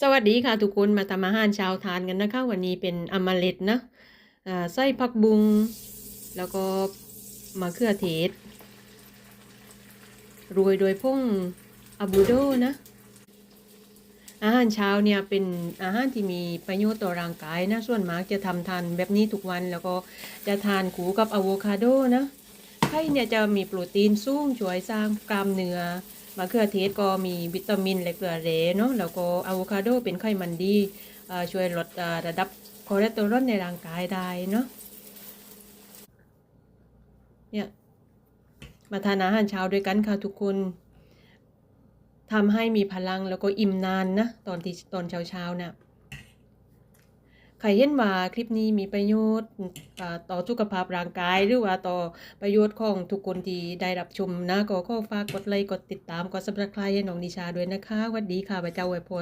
สวัสดีค่ะทุกคนมาทำอาหารเช้าทานกันนะคะ วันนี้เป็นอมเล็ดนะไส้ผักบุง แล้วก็มะเขือเทศโรยโดยพงอะบูโดนะ อาหารเช้าเนี่ยเป็นอาหารที่มีประโยชน์ต่อร่างกายนะ ส่วนมากจะทำทานแบบนี้ทุกวันแล้วก็จะทานคู่กับอะโวคาโดนะ ไข่เนี่ยจะมีโปรตีนสูงช่วยสร้างกล้ามเนื้อมะเขือเทศก็มีวิตามินและเกลือแร่เนาะแล้วก็อะโวคาโดเป็นไขมันดีช่วยลดระดับคอเลสเตอรอลในร่างกายได้เนาะเนี่ยมาทานอาหารเช้าด้วยกันค่ะทุกคนทำให้มีพลังแล้วก็อิ่มนานนะตอนที่ตอนเช้าเช้าๆนะ่ะ ใครเห็นว่าคลิปนี้มีประโยชน์ต่อสุขภาพร่างกาย หรือว่าต่อประโยชน์ของทุกคนที่ได้รับชมนะก็ขอฝากกดไลค์กดติดตามกดสมัครใครให้น้องนิชาด้วยนะคะสวัสดีค่ะพระเจ้าอวยพร